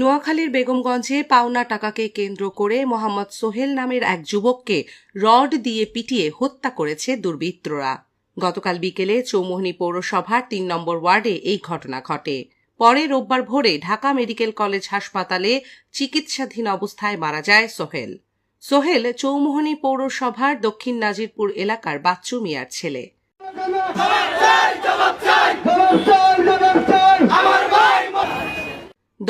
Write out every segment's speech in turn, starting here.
নোয়াখালীর বেগমগঞ্জে পাওনা টাকাকে কেন্দ্র করে মোহাম্মদ সোহেল নামের এক যুবককে রড দিয়ে পিটিয়ে হত্যা করেছে দুর্বৃত্তরা। গতকাল বিকেলে চৌমোহনী পৌরসভার তিন নম্বর ওয়ার্ডে এই ঘটনা ঘটে। পরে রোববার ভোরে ঢাকা মেডিকেল কলেজ হাসপাতালে চিকিৎসাধীন অবস্থায় মারা যায় সোহেল। সোহেল চৌমোহনী পৌরসভার দক্ষিণ নাজিরপুর এলাকার বাচ্চু মিয়ার ছেলে।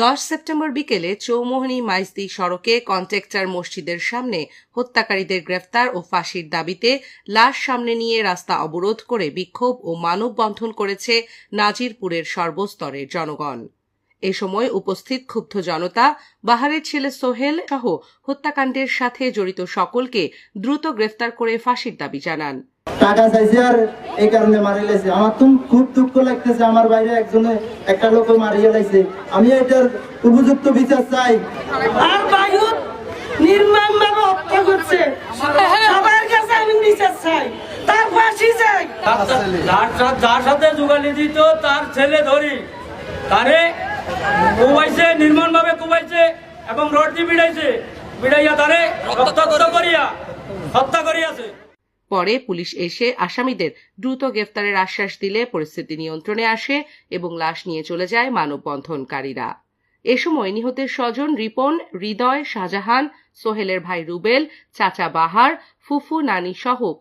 দশ সেপ্টেম্বর বিকেলে চৌমোহনী মাইজদি সড়কে কন্ট্রাক্টর মসজিদের সামনে হত্যাকারীদের গ্রেফতার ও ফাঁসির দাবিতে লাশ সামনে নিয়ে রাস্তা অবরোধ করে বিক্ষোভ ও মানববন্ধন করেছে নাজিরপুরের সর্বস্তরের জনগণ। এ সময় উপস্থিত ক্ষুব্ধ জনতা, বাহারের ছেলে সোহেল সহ হত্যাকাণ্ডের সাথে জড়িত সকলকে দ্রুত গ্রেফতার করে ফাঁসির দাবি জানান। টাকা চাইছে আর এই কারণে মারি লাইছে। আমার তো খুব দুঃখ লাগতেছে আমার বাইরে একজনে একটা লোক মারিয়ে লাইছে। আমি এটার উপযুক্ত বিচার চাই। আর বায়ু নির্মম ভাবে হত্যা করছে। সবার কাছে আমি বিচার চাই। তার ফাঁসি চাই। যার সাথে যোগালি দিত তার ছেলে ধরি। তারে কুবাইছে নির্মম ভাবে কুবাইছে এবং রড দিয়ে বিড়াইছে। বিড়াইয়া তারে রক্তাক্ত করিয়া হত্যা করিয়াছে। পরে পুলিশ এসে আসামিদের দ্রুত গ্রেফতারের আশ্বাস দিলে পরিস্থিতি নিয়ন্ত্রণে আসে এবং লাশ নিয়ে চলে যায় মানববন্ধনকারীরা। এ সময় নিহতের স্বজন রিপন, হৃদয়, শাহজাহান, সোহেলের ভাই রুবেল, চাচা বাহার, ফুফু, নানি সহ